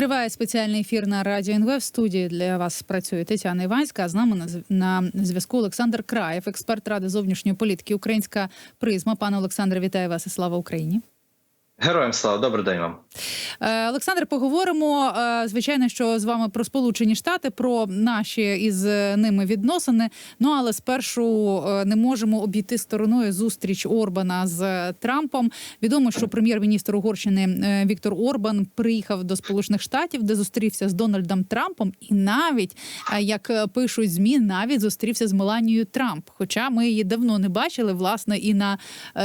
Триває спеціальний ефір на радіо НВ. В студії для вас працює Тетяна Іванська. З нами на на зв'язку Олександр Краєв, експерт ради зовнішньої політики Українська призма. Пане Олександре, вітаю вас і слава Україні. Героям слава, добрий день вам. Е, Олександр, поговоримо е, звичайно, що з вами про Сполучені Штати, про наші із ними відносини. Ну але спершу е, не можемо обійти стороною зустріч Орбана з Трампом. Відомо, що прем'єр-міністр Угорщини Віктор Орбан приїхав до Сполучених Штатів, де зустрівся з Дональдом Трампом, і навіть як пишуть змі, навіть зустрівся з Меланією Трамп. Хоча ми її давно не бачили, власне, і на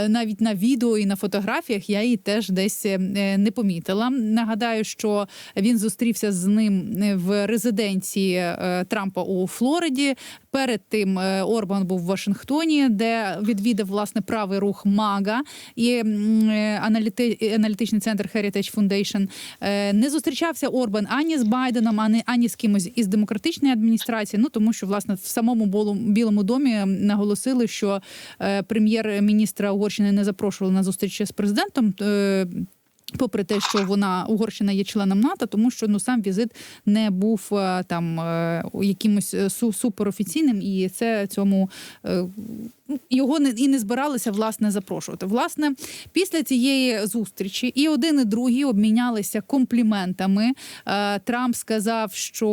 навіть на відео і на фотографіях я її теж десь е, не помітила. Нагадаю, що він зустрівся з ним е, в резиденції е, Трампа у Флориді. Перед тим е, Орбан був в Вашингтоні, де відвідав власне правий рух Мага і е, аналіти- аналітичний центр Heritage Foundation. Е, Не зустрічався Орбан ані з Байденом, ані ані з кимось із демократичної адміністрації. Ну тому що власне в самому Білому домі наголосили, що прем'єр-міністра Угорщини не запрошували на зустрічі з президентом. Попри те, що вона Угорщина є членом НАТО, тому що ну сам візит не був е, там е, якимось е, суперофіційним, і це цьому його не і не збиралися власне запрошувати. Власне, після цієї зустрічі і один, і другий обмінялися компліментами. Е, Трамп сказав, що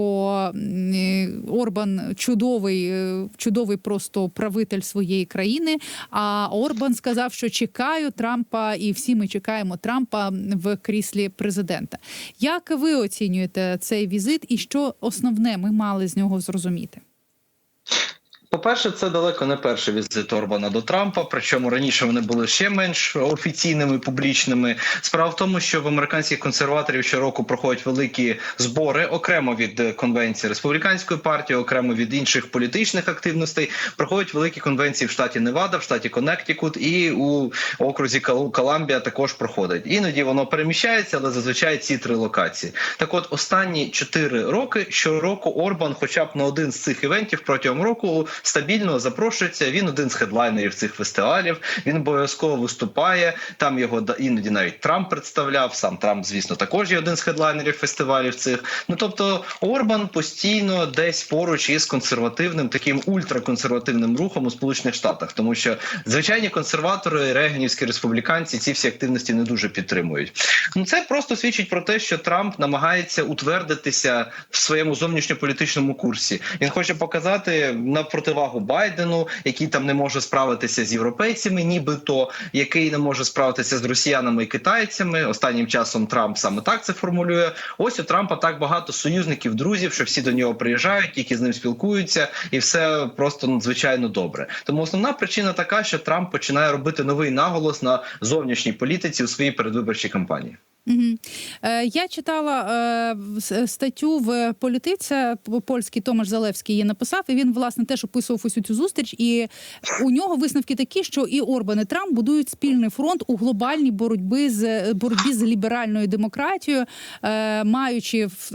Орбан чудовий, е, чудовий просто правитель своєї країни. А Орбан сказав, що чекаю Трампа, і всі ми чекаємо Трампа в кріслі президента. Як ви оцінюєте цей візит, і що основне ми мали з нього зрозуміти? По-перше, це далеко не перший візит Орбана до Трампа. Причому раніше вони були ще менш офіційними, публічними. Справа в тому, що в американських консерваторів щороку проходять великі збори окремо від конвенції республіканської партії, окремо від інших політичних активностей. Проходять великі конвенції в штаті Невада, в штаті Коннектикут і у окрузі Кал- Коламбія також проходить. Іноді воно переміщається, але зазвичай ці три локації. Так, от останні чотири роки щороку Орбан, хоча б на один з цих івентів протягом року стабільно запрошується. Він один з хедлайнерів цих фестивалів. Він обов'язково виступає. Там його іноді навіть Трамп представляв. Сам Трамп, звісно, також є один з хедлайнерів фестивалів цих. Ну тобто, Орбан постійно десь поруч із консервативним, таким ультраконсервативним рухом у Сполучених Штатах, тому що звичайні консерватори, регенівські республіканці ці всі активності не дуже підтримують. Ну це просто свідчить про те, що Трамп намагається утвердитися в своєму зовнішньополітичному курсі. Він хоче показати на противагу Байдену, який там не може справитися з європейцями, нібито який не може справитися з росіянами і китайцями. Останнім часом Трамп саме так це формулює. Ось у Трампа так багато союзників, друзів, що всі до нього приїжджають, які з ним спілкуються, і все просто надзвичайно добре. Тому основна причина така, що Трамп починає робити новий наголос на зовнішній політиці у своїй передвиборчій кампанії. Угу. Е, я читала е, статтю в політиці. Польський Томаш Залевський її написав, і він власне теж описував усю цю зустріч. І у нього висновки такі, що і Орбан, і Трамп будують спільний фронт у глобальній боротьбі з боротьбі з ліберальною демократією, е, маючи в,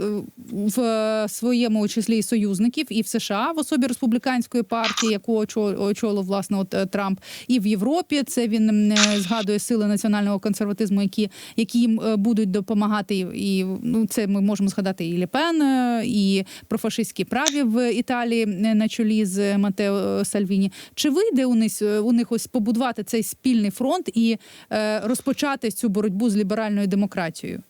в своєму числі союзників і в США в особі республіканської партії, яку очо- очолив власне от е, Трамп, і в Європі. Це він е, згадує сили національного консерватизму, які які їм е, будуть допомагати. І ну це ми можемо згадати і Лепен, е, і про фашистські праві в Італії е, на чолі з Матео Сальвіні. Чи вийде у них у них ось побудувати цей спільний фронт і е, розпочати цю боротьбу з ліберальною демократією?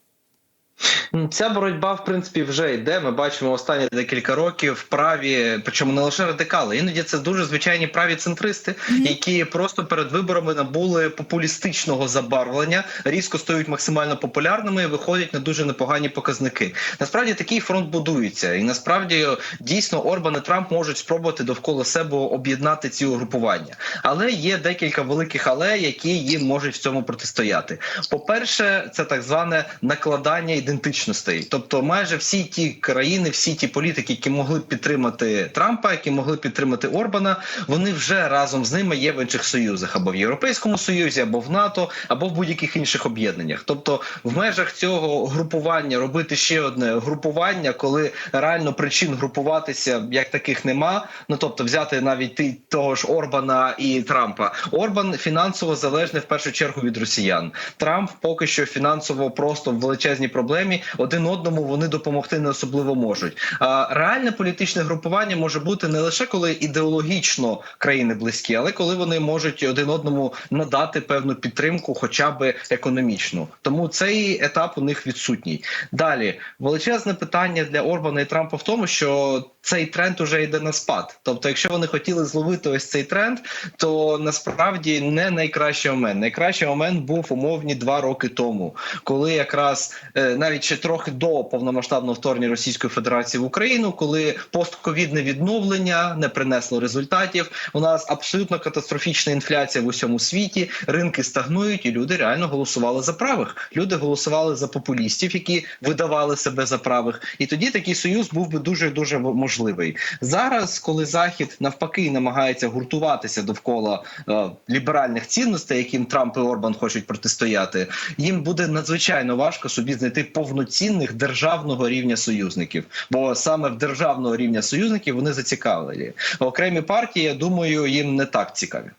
Ця боротьба, в принципі, вже йде. Ми бачимо останні декілька років праві, причому не лише радикали. Іноді це дуже звичайні праві центристи, які просто перед виборами набули популістичного забарвлення, різко стають максимально популярними і виходять на дуже непогані показники. Насправді такий фронт будується, і насправді дійсно Орбан і Трамп можуть спробувати довкола себе об'єднати ці угрупування. Але є декілька великих але, які їм можуть в цьому протистояти. По-перше, це так зване накладання ідентичностей. Тобто, майже всі ті країни, всі ті політики, які могли підтримати Трампа, які могли підтримати Орбана, вони вже разом з ними є в інших союзах або в Європейському Союзі, або в НАТО, або в будь-яких інших об'єднаннях. Тобто, в межах цього групування робити ще одне групування, коли реально причин групуватися як таких нема. Ну тобто, взяти навіть ти того ж Орбана і Трампа. Орбан фінансово залежний в першу чергу від росіян. Трамп поки що фінансово просто в величезній проблемі. один одному вони допомогти не особливо можуть. А реальне політичне групування може бути не лише коли ідеологічно країни близькі, але коли вони можуть один одному надати певну підтримку, хоча б економічну. Тому цей етап у них відсутній. Далі величезне питання для Орбана і Трампа в тому, що цей тренд уже йде на спад. Тобто, якщо вони хотіли зловити ось цей тренд, то насправді не найкращий момент. Найкращий момент був умовні два роки тому, коли якраз е, навіть ще трохи до повномасштабного вторгнення Російської Федерації в Україну, коли постковідне відновлення не принесло результатів. У нас абсолютно катастрофічна інфляція в усьому світі, ринки стагнують, і люди реально голосували за правих. Люди голосували за популістів, які видавали себе за правих. І тоді такий союз був би дуже дуже можливий. Зараз, коли захід навпаки намагається гуртуватися довкола е, ліберальних цінностей, яким Трамп і Орбан хочуть протистояти, їм буде надзвичайно важко собі знайти повноцінних державного рівня союзників, бо саме в державного рівня союзників вони зацікавлені. Окремі партії, я думаю, їм не так цікаві.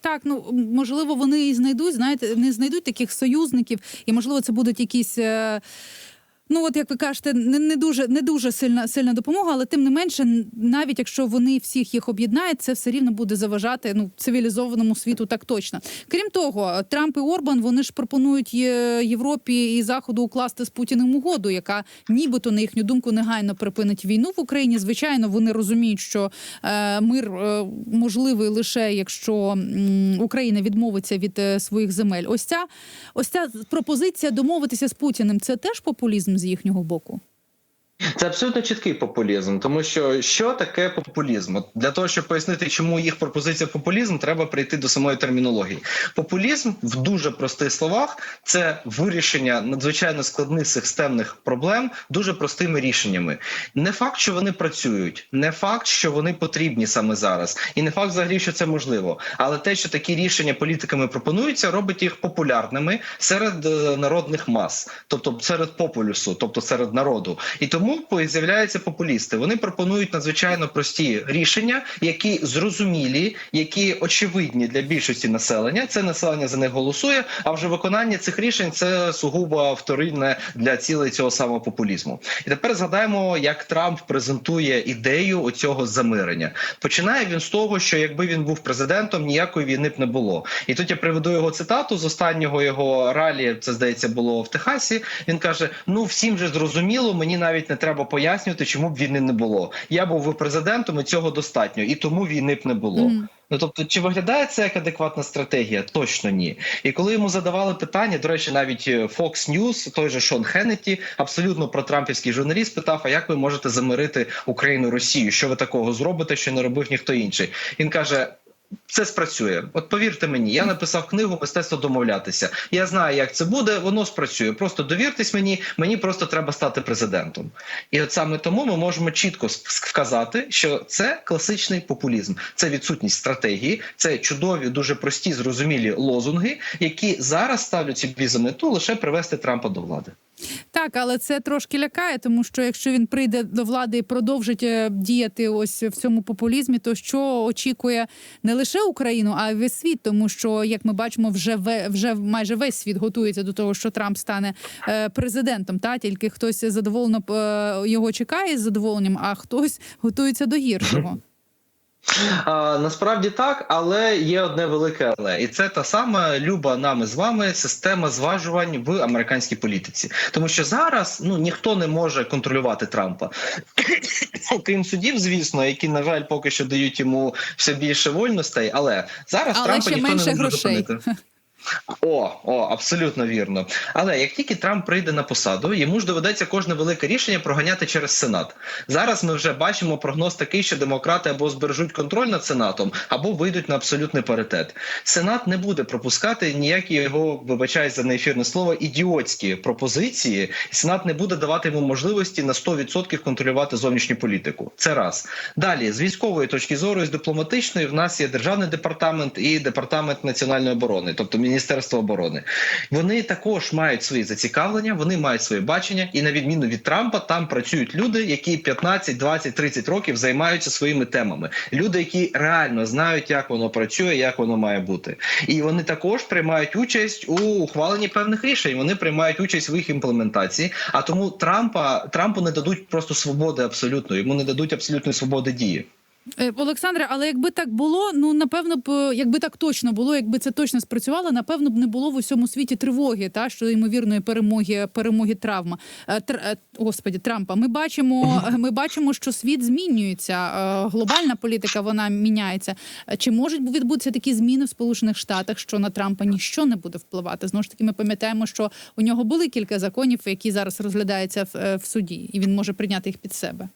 Так, ну можливо, вони і знайдуть, знаєте, не знайдуть таких союзників, і можливо, це будуть якісь. е, Ну, от як ви кажете, не, не дуже не дуже сильна сильна допомога, але тим не менше, навіть якщо вони всіх їх об'єднають, це все рівно буде заважати ну цивілізованому світу. Так точно. Крім того, Трамп і Орбан вони ж пропонують Європі і Заходу укласти з Путіним угоду, яка нібито на їхню думку негайно припинить війну в Україні. Звичайно, вони розуміють, що е, мир е, можливий лише якщо м, Україна відмовиться від е, своїх земель. Ось ця ось ця пропозиція домовитися з Путіним. Це теж популізм з їхнього боку. Це абсолютно чіткий популізм, тому що що таке популізм? От для того, щоб пояснити, чому їх пропозиція популізм, треба прийти до самої термінології. Популізм в дуже простих словах це вирішення надзвичайно складних системних проблем дуже простими рішеннями. Не факт, що вони працюють, не факт, що вони потрібні саме зараз, і не факт, взагалі, що це можливо. Але те, що такі рішення політиками пропонуються, робить їх популярними серед е, народних мас, тобто серед популюсу, тобто серед народу. І тому з'являються популісти. Вони пропонують надзвичайно прості рішення, які зрозумілі, які очевидні для більшості населення. Це населення за них голосує. А вже виконання цих рішень це сугубо вторинне для цілей цього самого популізму. І тепер згадаємо, як Трамп презентує ідею оцього замирення. Починає він з того, що якби він був президентом, ніякої війни б не було. І тут я приведу його цитату з останнього його ралі. Це здається було в Техасі. Він каже: Ну всім же зрозуміло, мені навіть не треба пояснювати, чому б війни не було. Я був би президентом, і цього достатньо, і тому війни б не було. Мгм. Ну тобто, чи виглядає це як адекватна стратегія? Точно ні. І коли йому задавали питання, до речі, навіть е, Fox News, той же Шон Хеннеті, абсолютно протрампівський журналіст, питав: а як ви можете замирити Україну Росію? Що ви такого зробите, що не робив ніхто інший? Він каже. Це спрацює. От повірте мені, я написав книгу Мистецтво домовлятися. Я знаю, як це буде. Воно спрацює. Просто довіртесь мені. Мені просто треба стати президентом. І от саме тому ми можемо чітко ск- вказати, що це класичний популізм, це відсутність стратегії, це чудові, дуже прості, зрозумілі лозунги, які зараз ставлять собі за мету лише привести Трампа до влади. Так, але це трошки лякає, тому що якщо він прийде до влади і продовжить е, діяти ось в цьому популізмі, то що очікує не лише Україну, а й весь світ, тому що як ми бачимо, вже вже майже весь світ готується до того, що Трамп стане е, президентом. Та тільки хтось задоволено е, його чекає з задоволенням, а хтось готується до гіршого. А, насправді так, але є одне велике але, і це та сама люба нами з вами система зважувань в американській політиці, тому що зараз ну ніхто не може контролювати Трампа, окрім судів, звісно, які на жаль поки що дають йому все більше вольностей. Але зараз Але Трампа ще ніхто менше не може грошей. зупинити. О, о, абсолютно вірно. Але як тільки Трамп прийде на посаду, йому ж доведеться кожне велике рішення проганяти через Сенат. Зараз ми вже бачимо прогноз такий, що демократи або збережуть контроль над Сенатом, або вийдуть на абсолютний паритет. Сенат не буде пропускати ніякі його, вибачаюсь за неефірне слово, ідіотські пропозиції. Сенат не буде давати йому можливості на 100% контролювати зовнішню політику. Це раз. Далі, з військової точки зору, і з дипломатичної, в нас є державний департамент і департамент національної оборони, тобто Міністерство оборони. Вони також мають свої зацікавлення, вони мають своє бачення, і на відміну від Трампа, там працюють люди, які 15, 20, 30 років займаються своїми темами. Люди, які реально знають, як воно працює, як воно має бути, і вони також приймають участь у ухваленні певних рішень. Вони приймають участь в їх імплементації. А тому Трампа Трампу не дадуть просто свободи абсолютно. Йому не дадуть абсолютної свободи дії. Е, Олександре, але якби так було, ну напевно б, якби так точно було, якби це точно спрацювало, напевно б не було в усьому світі тривоги, та що ймовірної перемоги перемоги травма. Е, Тр, е, господі Трампа. Ми бачимо, ми бачимо, що світ змінюється. Глобальна політика вона міняється. Чи можуть відбутися такі зміни в Сполучених Штатах, що на Трампа ніщо не буде впливати? Знову ж таки, ми пам'ятаємо, що у нього були кілька законів, які зараз розглядаються в, в суді, і він може прийняти їх під себе.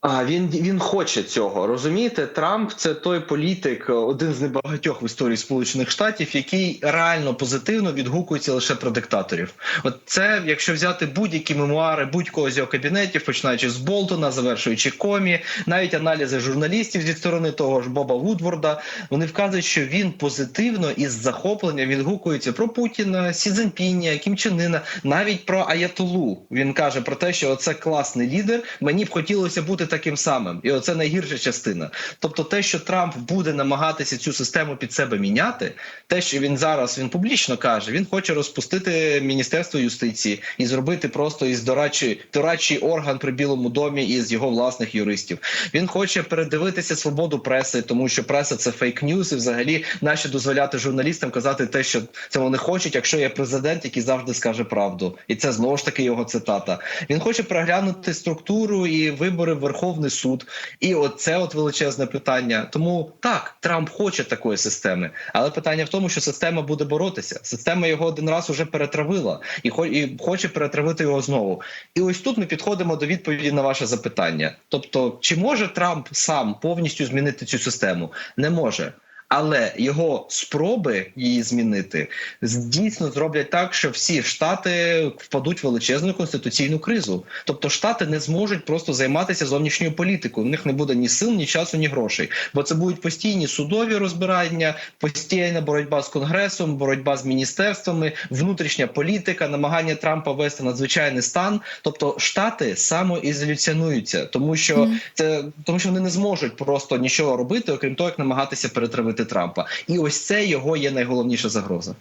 А він він хоче цього. Розумієте, Трамп це той політик, один з небагатьох в історії Сполучених Штатів, який реально позитивно відгукується лише про диктаторів. От це, якщо взяти будь-які мемуари будь-кого з його кабінетів, починаючи з Болтона, завершуючи комі, навіть аналізи журналістів зі сторони того ж Боба Вудворда, вони вказують, що він позитивно і з захопленням відгукується про Путіна, Сі Цзіньпіня, Кім Чен Ына, навіть про Аятолу. Він каже про те, що це класний лідер. Мені б хотілося бути таким самим, і оце найгірша частина. Тобто, те, що Трамп буде намагатися цю систему під себе міняти, те, що він зараз він публічно каже, він хоче розпустити міністерство юстиції і зробити просто із дорадчий, дорадчий орган при білому домі із його власних юристів. Він хоче передивитися свободу преси, тому що преса це фейк ньюс, і взагалі нащо дозволяти журналістам казати те, що це вони хочуть, якщо є президент, який завжди скаже правду, і це знову ж таки його цитата. Він хоче переглянути структуру і вибори в Верховний суд. І оце от величезне питання. Тому так, Трамп хоче такої системи, але питання в тому, що система буде боротися. Система його один раз уже перетравила і і хоче перетравити його знову. І ось тут ми підходимо до відповіді на ваше запитання. Тобто, чи може Трамп сам повністю змінити цю систему? Не може. Але його спроби її змінити дійсно зроблять так, що всі штати впадуть в величезну конституційну кризу. Тобто штати не зможуть просто займатися зовнішньою політикою. У них не буде ні сил, ні часу, ні грошей. Бо це будуть постійні судові розбирання, постійна боротьба з конгресом, боротьба з міністерствами, внутрішня політика, намагання Трампа вести надзвичайний стан. Тобто штати самоізоляціонуються, тому що це тому, що вони не зможуть просто нічого робити, окрім того, як намагатися перетравити Трампа. І ось це його є найголовніша загроза.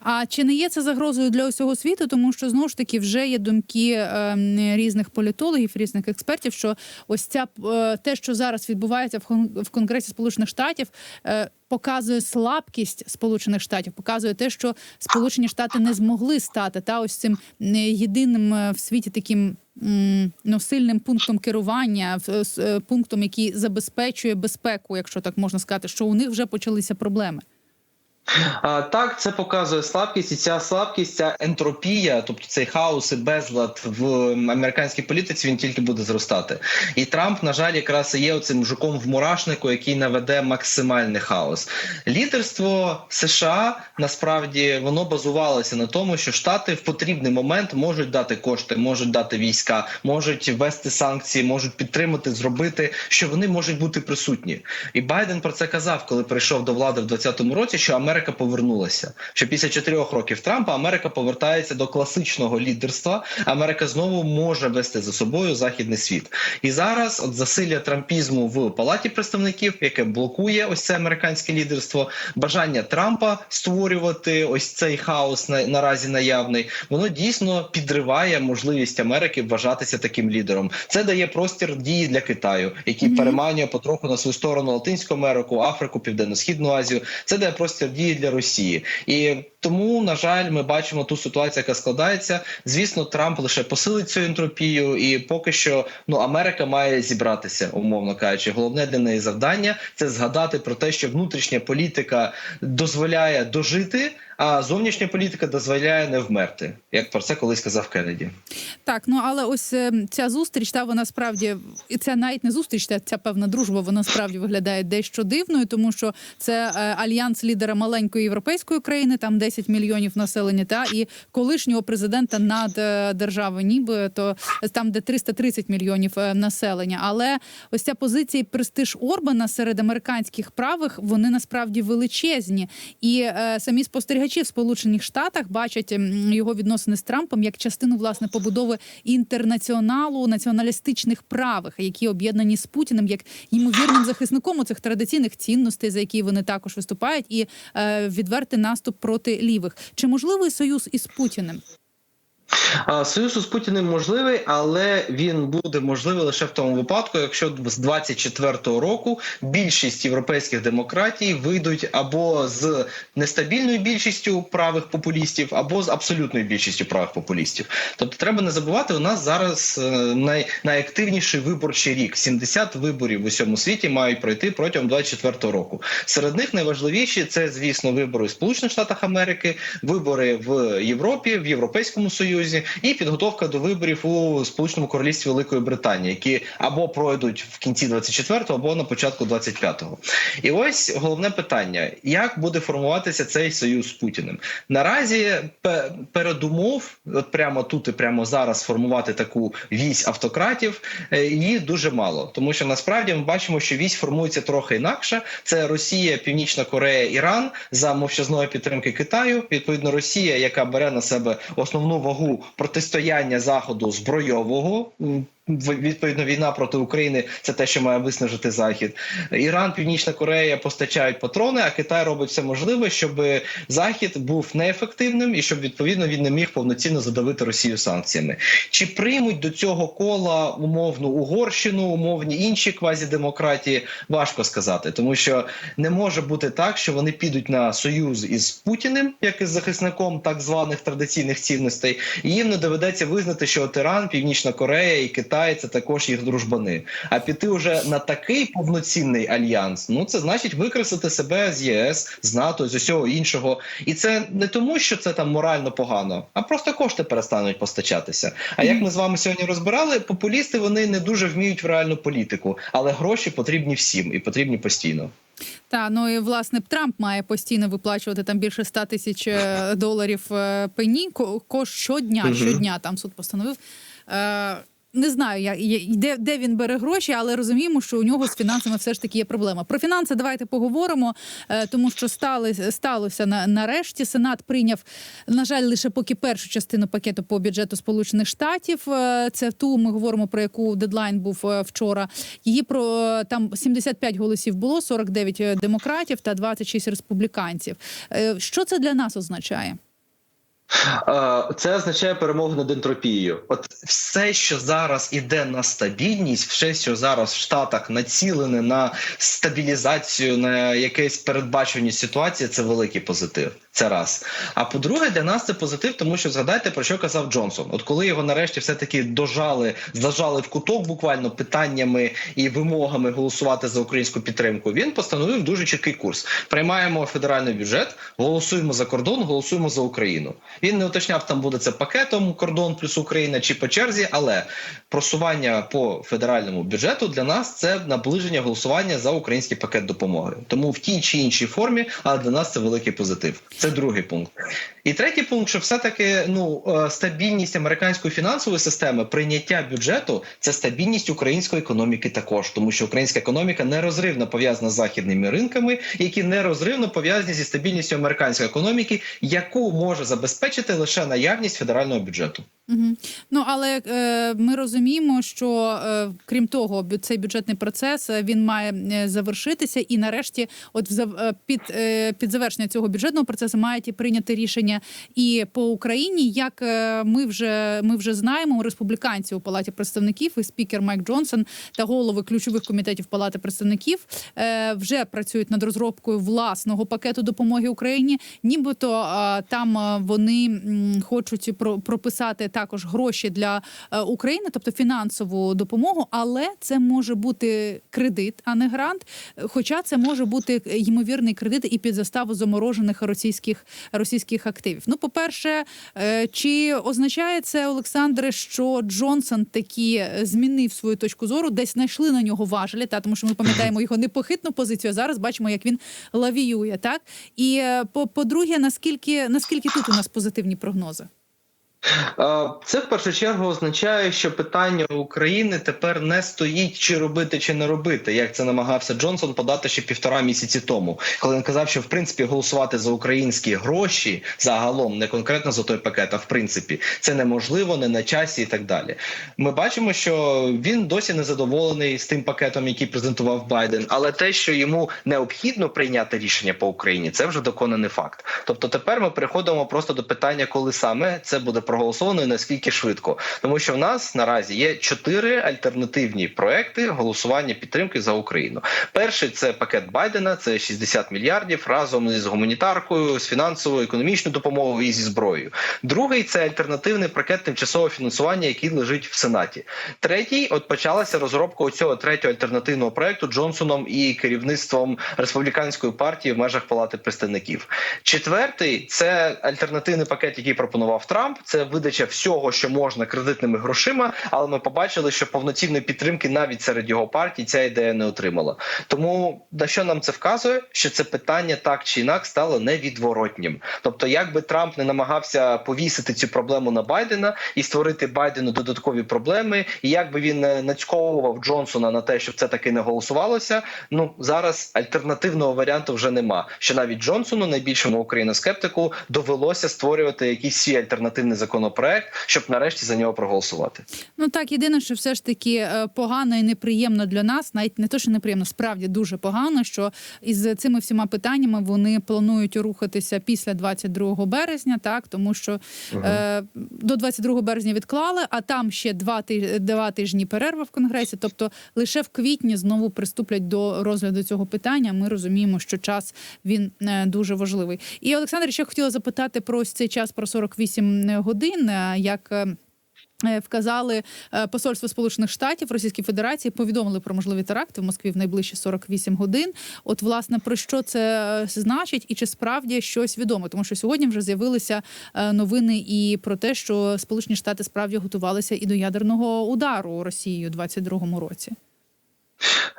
А чи не є це загрозою для усього світу? Тому що знову ж таки вже є думки ем, різних політологів, різних експертів, що ось ця е, те, що зараз відбувається в в Конгресі Сполучених Штатів, е, показує слабкість Сполучених Штатів, показує те, що Сполучені Штати не змогли стати та ось цим е, єдиним е, в світі таким. Ну, сильним пунктом керування, е, пунктом, який забезпечує безпеку, якщо так можна сказати, що у них вже почалися проблеми. А, так, це показує слабкість, і ця слабкість, ця ентропія, тобто цей хаос і безлад в американській політиці, він тільки буде зростати. І Трамп, на жаль, якраз є оцим жуком в мурашнику, який наведе максимальний хаос. Лідерство США насправді воно базувалося на тому, що Штати в потрібний момент можуть дати кошти, можуть дати війська, можуть ввести санкції, можуть підтримати, зробити, що вони можуть бути присутні. І Байден про це казав, коли прийшов до влади в 2020 році, що Америка повернулася. Що після чотирьох років Трампа Америка повертається до класичного лідерства. Америка знову може вести за собою західний світ. І зараз от засилля трампізму в палаті представників, яке блокує ось це американське лідерство, бажання Трампа створювати ось цей хаос на наразі наявний, воно дійсно підриває можливість Америки вважатися таким лідером. Це дає простір дії для Китаю, який Мгм. переманює потроху на свою сторону Латинську Америку, Африку, Південно-Східну Азію. Це дає простір дії для Росії, і тому, на жаль, ми бачимо ту ситуацію, яка складається. Звісно, Трамп лише посилить цю ентропію, і поки що ну Америка має зібратися, умовно кажучи. Головне для неї завдання це згадати про те, що внутрішня політика дозволяє дожити, а зовнішня політика дозволяє не вмерти. Як про це колись казав Кеннеді. Так, ну але ось е, ця зустріч, та вона справді і це навіть не зустріч, та ця певна дружба, вона справді виглядає дещо дивною, тому що це е, альянс лідера маленької європейської країни, там 10 мільйонів населення, та і колишнього президента над е, держави, ніби то там, де 330 мільйонів е, населення. Але ось ця позиція престиж Орбана серед американських правих вони насправді величезні. І е, самі спостерігачі в Сполучених Штатах бачать його відносини з Трампом як частину власне побудови інтернаціоналу націоналістичних правих, які об'єднані з Путіним як ймовірним захисником у цих традиційних цінностей, за які вони також виступають, і е, відвертий наступ проти лівих. Чи можливий союз із Путіним? Союз з Путіним можливий, але він буде можливий лише в тому випадку, якщо з 24-го року більшість європейських демократій вийдуть або з нестабільною більшістю правих популістів, або з абсолютною більшістю правих популістів. Тобто, треба не забувати, у нас зараз е, най, найактивніший виборчий рік. 70 виборів в усьому світі мають пройти протягом 24-го року. Серед них найважливіші це, звісно, вибори в Сполучених Штатах Америки, вибори в Європі, в Європейському Союзі і підготовка до виборів у Сполученому Королівстві Великої Британії, які або пройдуть в кінці 24-го, або на початку 25-го. І ось головне питання: як буде формуватися цей союз з Путіним? Наразі пе- передумов, от прямо тут і прямо зараз формувати таку вісь автократів, е, її дуже мало, тому що насправді ми бачимо, що вісь формується трохи інакше. Це Росія, Північна Корея, Іран за мовчазної підтримки Китаю. Відповідно, Росія, яка бере на себе основну вагу протистояння заходу збройового. Відповідно, війна проти України це те, що має виснажити захід. Іран, Північна Корея постачають патрони, а Китай робить все можливе, щоб захід був неефективним і щоб відповідно він не міг повноцінно задавити Росію санкціями. Чи приймуть до цього кола умовну Угорщину, умовні інші квазідемократії? Важко сказати, тому що не може бути так, що вони підуть на союз із Путіним, як із захисником так званих традиційних цінностей, і їм не доведеться визнати, що от Іран, Північна Корея і Китай це також їх дружбани. А піти вже на такий повноцінний альянс, ну це значить викреслити себе з ЄС, з НАТО, з усього іншого. І це не тому, що це там морально погано, а просто кошти перестануть постачатися. А як ми з вами сьогодні розбирали, популісти вони не дуже вміють в реальну політику, але гроші потрібні всім і потрібні постійно. Та ну і власне Трамп має постійно виплачувати там більше 100 тисяч е, доларів е, пені ко- щодня. Щодня там суд постановив. Не знаю, я, де, де він бере гроші, але розуміємо, що у нього з фінансами все ж таки є проблема. Про фінанси давайте поговоримо, е, тому що стали, сталося на, нарешті. Сенат прийняв, на жаль, лише поки першу частину пакету по бюджету Сполучених Штатів. Е, Це ту ми говоримо про яку дедлайн був е, вчора. Її про там 75 голосів було, 49 демократів та 26 республіканців. Що це для нас означає? Е, Це означає перемогу над ентропією. От все, що зараз іде на стабільність, все, що зараз в Штатах націлене на стабілізацію, на якесь передбачення ситуації, це великий позитив. Це раз. А по-друге, для нас це позитив, тому що згадайте про що казав Джонсон. От коли його нарешті все таки дожали, зажали в куток буквально питаннями і вимогами голосувати за українську підтримку. Він постановив дуже чіткий курс. Приймаємо федеральний бюджет, голосуємо за кордон, голосуємо за Україну. Він не уточняв, там буде це пакетом кордон плюс Україна чи по черзі, але просування по федеральному бюджету для нас це наближення голосування за український пакет допомоги. Тому в тій чи іншій формі, але для нас це великий позитив. Це другий пункт. І третій пункт, що все-таки ну е, стабільність американської фінансової системи, прийняття бюджету це стабільність української економіки також, тому що українська економіка нерозривно пов'язана з західними ринками, які нерозривно пов'язані зі стабільністю американської економіки, яку може забезпечити лише наявність федерального бюджету. Угу. Ну але е, ми розуміємо, що е, крім того, цей бюджетний процес е, він має е, завершитися, і нарешті, от в е, під, е, під завершення цього бюджетного процесу мають і прийняти рішення і по Україні. Як ми вже ми вже знаємо, республіканці у палаті представників і спікер Майк Джонсон та голови ключових комітетів Палати представників е, вже працюють над розробкою власного пакету допомоги Україні. Нібито е, там вони м, хочуть про- прописати також гроші для е, України, тобто фінансову допомогу, але це може бути кредит, а не грант. Хоча це може бути ймовірний кредит і під заставу заморожених російських російських активів. Ну, по-перше, е, чи означає це, Олександре, що Джонсон таки змінив свою точку зору, десь знайшли на нього важелі, та тому що ми пам'ятаємо його непохитну позицію. а Зараз бачимо, як він лавіює. Так і е, по- по-друге, наскільки наскільки тут у нас позитивні прогнози? Е, Це в першу чергу означає, що питання України тепер не стоїть, чи робити, чи не робити, як це намагався Джонсон подати ще півтора місяці тому, коли він казав, що в принципі голосувати за українські гроші загалом, не конкретно за той пакет, а в принципі це неможливо, не на часі і так далі. Ми бачимо, що він досі не задоволений з тим пакетом, який презентував Байден, але те, що йому необхідно прийняти рішення по Україні, це вже доконаний факт. Тобто тепер ми переходимо просто до питання, коли саме це буде проголосовано і наскільки швидко, тому що в нас наразі є чотири альтернативні проекти голосування підтримки за Україну. Перший це пакет Байдена, це 60 мільярдів разом із гуманітаркою, з фінансовою, економічною допомогою і зі зброєю. Другий це альтернативний пакет тимчасового фінансування, який лежить в Сенаті. Третій, от почалася розробка цього третього альтернативного проекту Джонсоном і керівництвом республіканської партії в межах Палати представників. Четвертий це альтернативний пакет, який пропонував Трамп. Це видача всього, що можна кредитними грошима. Але ми побачили, що повноцінної підтримки навіть серед його партій ця ідея не отримала. Тому на що нам це вказує? Що це питання так чи інак стало невідворотнім. Тобто, як би Трамп не намагався повісити цю проблему на Байдена і створити Байдену додаткові проблеми, і як би він не нацьковував Джонсона на те, щоб це таки не голосувалося. Ну зараз альтернативного варіанту вже нема. Що навіть Джонсону, найбільшому україноскептику, довелося створювати якийсь свій альтернативний законопроект, щоб нарешті за нього проголосувати. Ну так, єдине, що все ж таки е, погано і неприємно для нас, навіть не то, що неприємно, справді дуже погано, що із цими всіма питаннями вони планують рухатися після 22 березня, так тому що е, до 22 березня відклали, а там ще два тижні, два тижні перерва в конгресі. Тобто лише в квітні знову приступлять до розгляду цього питання. Ми розуміємо, що час він е, дуже важливий. І Олександр, ще хотіла запитати про ось цей час про 48 годин. Е, Як е, Е, Вказали посольство Сполучених Штатів Російської Федерації, повідомили про можливі теракти в Москві в найближчі 48 годин. От власне про що це значить, і чи справді щось відомо? Тому що сьогодні вже з'явилися новини і про те, що Сполучені Штати справді готувалися і до ядерного удару Росією у 22-му році.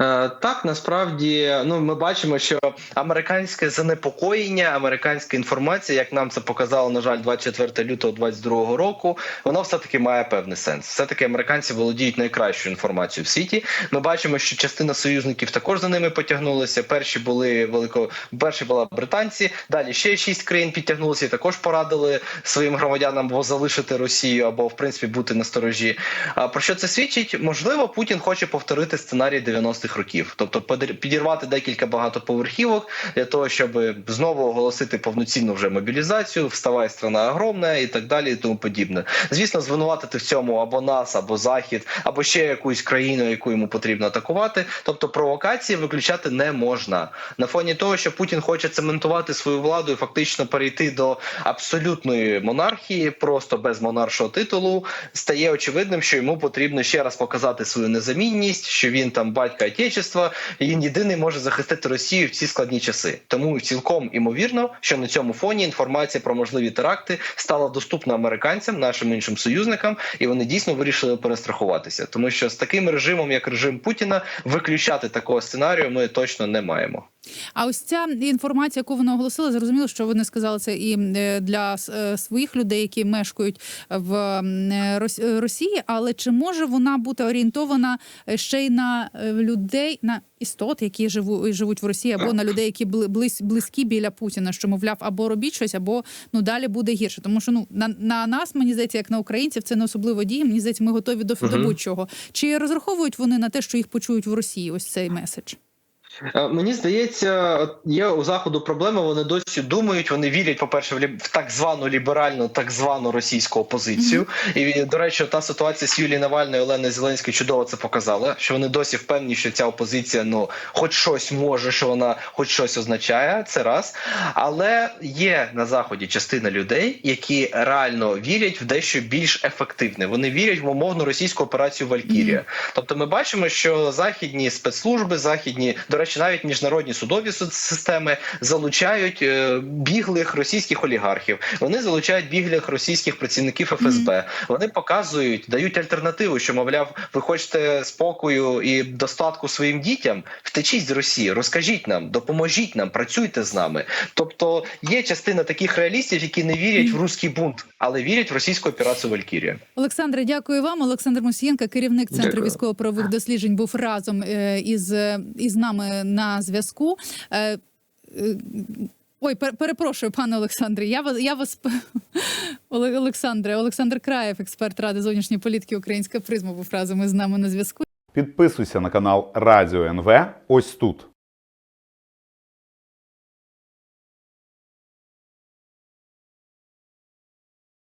Е, Так, насправді, ну ми бачимо, що американське занепокоєння, американська інформація, як нам це показало, на жаль, 24 лютого 22 року, воно все таки має певний сенс. Все таки американці володіють найкращою інформацією в світі. Ми бачимо, що частина союзників також за ними потягнулися. Перші були велико, перші була британці. Далі ще шість країн підтягнулися і також порадили своїм громадянам або залишити Росію, або в принципі бути на сторожі. А про що це свідчить? Можливо, Путін хоче повторити сценарій 90-х років, тобто підірвати декілька багатоповерхівок для того, щоб знову оголосити повноцінну вже мобілізацію, вставай страна огромна і так далі, і тому подібне. Звісно, звинуватити в цьому або нас, або захід, або ще якусь країну, яку йому потрібно атакувати. Тобто провокації виключати не можна на фоні того, що Путін хоче цементувати свою владу і фактично перейти до абсолютної монархії, просто без монаршого титулу. Стає очевидним, що йому потрібно ще раз показати свою незамінність, що він там батька Отечества, і він єдиний може захистити Росію в ці складні часи. Тому цілком імовірно, що на цьому фоні інформація про можливі теракти стала доступна американцям, нашим іншим союзникам, і вони дійсно вирішили перестрахуватися, тому що з таким режимом, як режим Путіна, виключати такого сценарію ми точно не маємо. А ось ця інформація, яку вони оголосили, зрозуміло, що вони сказали це і е, для е, своїх людей, які мешкають в е, Рос- Росії. Але чи може вона бути орієнтована ще й на людей, на істот, які живу, живуть в Росії, або на людей, які бли- близь, близькі біля Путіна, що мовляв, або робіть щось, або ну далі буде гірше. Тому що ну на, на нас, мені здається, як на українців, це не особливо діє. Мені здається, ми готові до, до будь-чого. Чи розраховують вони на те, що їх почують в Росії? Ось цей меседж? Е, Мені здається, є у заходу проблема. Вони досі думають, вони вірять, по-перше, в, ліб... в так звану ліберальну, так звану російську опозицію. І до речі, та ситуація з Юлією Навальною, Оленою Зеленською чудово це показала. Що вони досі впевнені, що ця опозиція ну хоч щось може, що вона хоч щось означає. Це раз. Але є на заході частина людей, які реально вірять в дещо більш ефективне. Вони вірять в умовну російську операцію Валькірія. Тобто, ми бачимо, що західні спецслужби, західні, до речі, навіть міжнародні судові суд- системи залучають е, біглих російських олігархів. Вони залучають біглих російських працівників ФСБ. Вони показують, дають альтернативу, що мовляв, ви хочете спокою і достатку своїм дітям. Втечіть з Росії, розкажіть нам, допоможіть нам, працюйте з нами. Тобто є частина таких реалістів, які не вірять в руський бунт, але вірять в російську операцію Валькірія. Олександре, дякую вам. Олександр Мусієнко, керівник центру військово-правових досліджень, був разом е, із, із нами на зв'язку. Е, е, Ой, пер- перепрошую, пане Олександре. Я вас я вас Олександре, Олександр Краєв, експерт ради зовнішньої політики Українська призма, був разом із нами на зв'язку. Підписуйся на канал Радіо НВ ось тут.